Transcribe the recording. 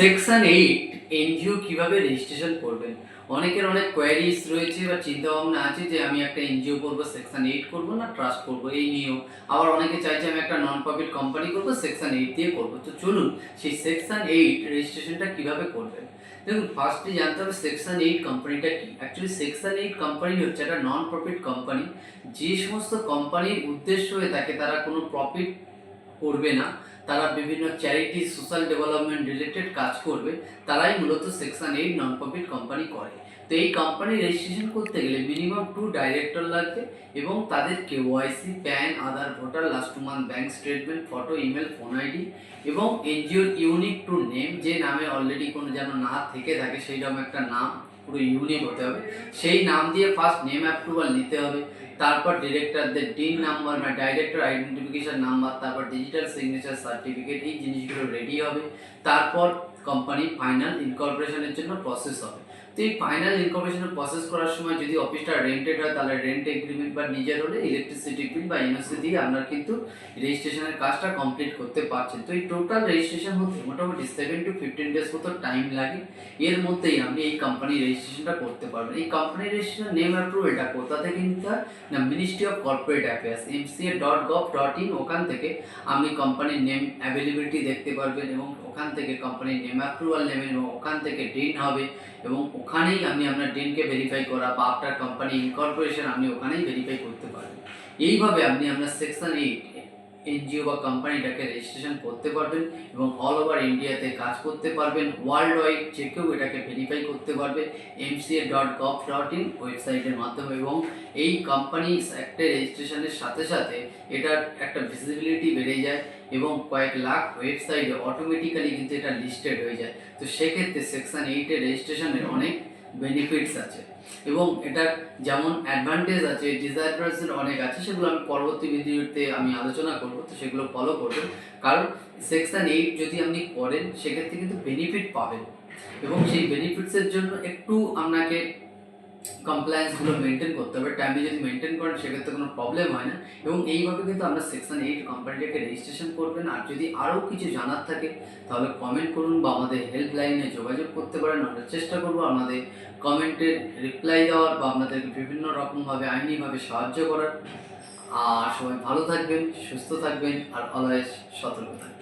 Section eight NGO কীভাবে registration করবেন? অনেকের অনেক কোয়ারিজ রয়েছে বা চিন্তা ভাবনা আছে যে আমি একটা এনজিও করব সেকশন এইট করব না ট্রাস্ট করব, এই নিয়েও। আবার অনেকে চাইছে আমি একটা নন প্রফিট কোম্পানি করব সেকশন এইট দিয়ে করব। তো চলুন, সেই সেকশন এইট রেজিস্ট্রেশনটা কীভাবে করবেন? দেখুন ফার্স্টে জানতে হবে সেকশন এইট কোম্পানিটা কি। অ্যাকচুয়ালি সেকশন এইট কোম্পানি হচ্ছে একটা নন প্রফিট কোম্পানি যে সমস্ত কোম্পানির উদ্দেশ্য হয়ে থাকে, তারা কোনো প্রফিট করবে না। তারা বিভিন্ন চ্যারিটি সোশ্যাল ডেভেলপমেন্ট রিলেটেড কাজ করবে, তারাই মূলত section eight non profit company করে। তো এই কোম্পানি রেজিস্ট্রেশন করতে গেলে মিনিমাম টু ডাইরেক্টর লাগবে এবং তাদের KYC PAN Aadhaar voter last two month bank statement photo email phone ID এবং এনজিওর ইউনিক টু নেম যে নামে অলরেডি কোনো যেন না থেকে থাকে সেইরকম একটা নাম, পুরো ইউনিক হতে হবে। সেই নাম দিয়ে ফার্স্ট নেম অ্যাপ্রুভাল নিতে হবে। তারপর ডিরেক্টরদের ডিন নাম্বার মানে ডাইরেক্টর আইডেন্টিফিকেশন নাম্বার তারপর ডিজিটাল সিগনেচার সার্টিফিকেট এই জিনিসগুলো রেডি হবে। তারপর কোম্পানি ফাইনাল ইনকর্পোরেশনের জন্য প্রসেস হবে। তো এই ফাইনাল ইনকর্পোরেশনের প্রসেস করার সময় যদি অফিসটা রেন্টেড হয়, তাহলে রেন্ট এগ্রিমেন্ট বা নিজের হলে ইলেকট্রিসিটি বিল বা এনওসি দিয়ে আপনার কিন্তু রেজিস্ট্রেশনের কাজটা কমপ্লিট করতে পারছেন। তো এই টোটাল রেজিস্ট্রেশন হতে মোটামুটি সেভেন টু ফিফটিন ডেজ মতো টাইম লাগে। এর মধ্যেই আপনি এই কোম্পানি রেজিস্ট্রেশনটা করতে পারবেন। এই কোম্পানি রেজিস্ট্রেশন নেম অ্যাপ্রুভেলটা কোথা থেকে নিতে হয়? না ministry of corporate affairs MCA dot gov dot in ওখান থেকে আপনি কোম্পানির নেম অ্যাভেলেবিলিটি দেখতে পারবেন এবং ওখান থেকে কোম্পানির নেম অ্যাপ্রুভাল নেবেন এবং ওখান থেকে ডিন হবে। এবং ওখানেই আপনি আপনার ডেনকে ভেরিফাই করা বা আপনার কোম্পানি ইনকর্পোরেশন আপনি ওখানেই ভেরিফাই করতে পারবেন এইভাবে আপনি আপনার সেকশন এইট এনজিও বা কোম্পানিটাকে রেজিস্ট্রেশন করতে পারবেন এবং অল ওভার ইন্ডিয়াতে কাজ করতে পারবেন। ওয়ার্ল্ড ওয়াইড যে কেউ এটাকে ভেরিফাই করতে পারবে MCA dot gov dot in ওয়েবসাইটের মাধ্যমে এবং এই কোম্পানি একটা রেজিস্ট্রেশনের সাথে সাথে এটার একটা ভিজিবিলিটি বেড়ে যায়। এবং কয়েক লাখ ওয়েবসাইটে অটোমেটিক্যালি কিন্তু এটা লিস্টেড হয়ে যায়। তো সেক্ষেত্রে সেকশন এইটের রেজিস্ট্রেশনের অনেক বেনিফিটস আছে। এবং এটার যেমন অ্যাডভান্টেজ আছে ডিসঅ্যাডভান্টেজ অনেক আছে, সেগুলো আমি পরবর্তী ভিডিওতে আমি আলোচনা করব, তো সেগুলো ফলো করবেন। কারণ সেকশন এইট যদি আপনি করেন, সেক্ষেত্রে কিন্তু বেনিফিট পাবেন। এবং সেই বেনিফিটসের জন্য কমপ্লায়েন্সগুলো মেনটেন করতে হবে। টাইমে যদি মেনটেন করেন, সেক্ষেত্রে কোনো প্রবলেম হয় না। এবং এইভাবে কিন্তু আমরা সেকশন এইট কোম্পানিটাকে রেজিস্ট্রেশন করবেন। আর যদি আরও কিছু জানার থাকে, তাহলে কমেন্ট করুন বা আমাদের হেল্পলাইনে যোগাযোগ করতে পারেন। আমরা চেষ্টা করব আমাদের কমেন্টের রিপ্লাই দেওয়ার বা আপনাদেরকে বিভিন্ন রকমভাবে, আইনিভাবে সাহায্য করার। আর সবাই ভালো থাকবেন, সুস্থ থাকবেন, আর অলওয়েজ সতর্ক থাকবেন।